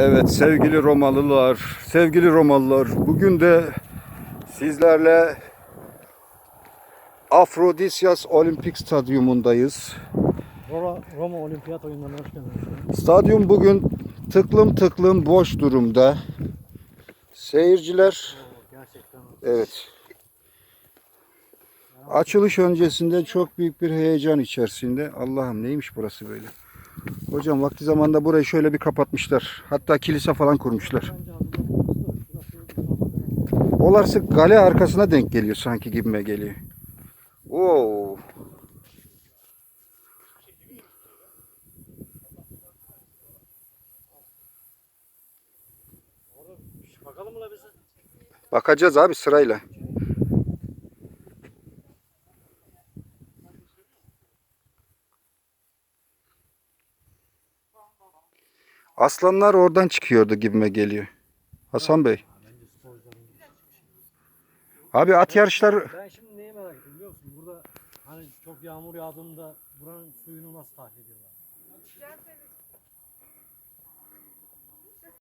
Evet sevgili Romalılar, sevgili Romalılar bugün de sizlerle Afrodisyas Olimpik Stadyumundayız. Roma, Roma Olimpiyat oyunlarına hoş geldiniz. Stadyum bugün tıklım tıklım boş durumda. Seyirciler Gerçekten. evet. Açılış öncesinde çok büyük bir heyecan içerisinde. Allah'ım neymiş burası böyle? Hocam vakti zamanında burayı şöyle bir kapatmışlar. Hatta kilise falan kurmuşlar. Olarsa gale arkasına denk geliyor sanki gibime geliyor. Oo. Bakalım mı la bize? Bakacağız abi sırayla. Aslanlar oradan çıkıyordu gibime geliyor. Hasan Bey. Abi at yarışları Ben şimdi neyi merak ettim biliyor musun? Burada hani çok yağmur yağdığında buranın suyunu nasıl tahliye ediyorlar?